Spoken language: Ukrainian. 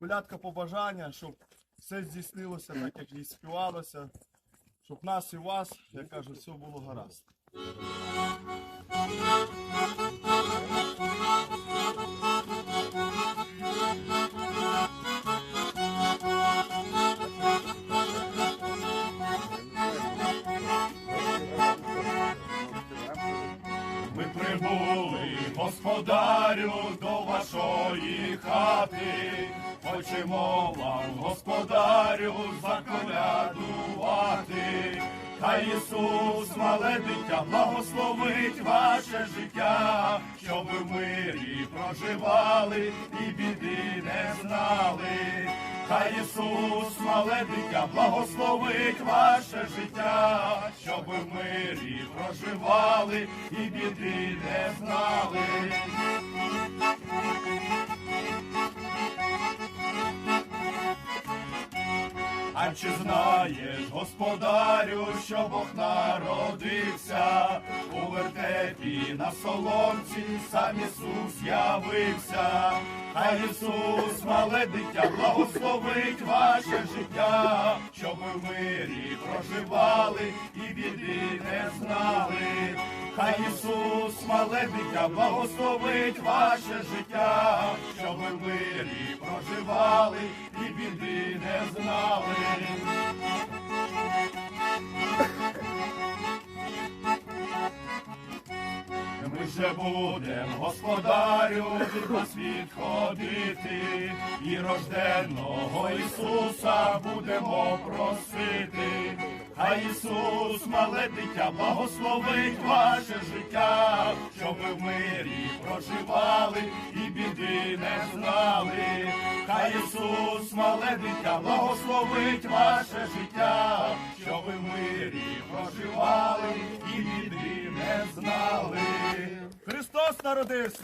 колядка побажання, щоб все здійснилося так, як і співалося, щоб нас і вас, як кажуть, все було гаразд. Господарю, до вашої хати. Хочемо вам, господарю, заколядувати. Хай Ісус, мале дитя, благословить ваше життя, щоб ви в мирі проживали і біди не знали. Хай Ісус, мале дитя, благословить ваше життя, щоб ви в мирі проживали і біди не знали. А чи знаєш, господарю, що Бог народився у вертепі на соломці, сам Ісус явився, Хай Ісус, мале дитя, благословить ваше життя, щоб ви в мирі проживали і біди не знали. Хай Ісус, мале дитя, благословить ваше життя, щоб ви в мирі проживали і біди не знали. Ми же будем, господарю, від вас відходити, і рожденного Ісуса будемо просити. Хай Ісус, мале дитя, благословить ваше життя, щоб ви в мирі проживали і біди не знали. Хай Ісус, мале дитя, благословить ваше життя, なのです。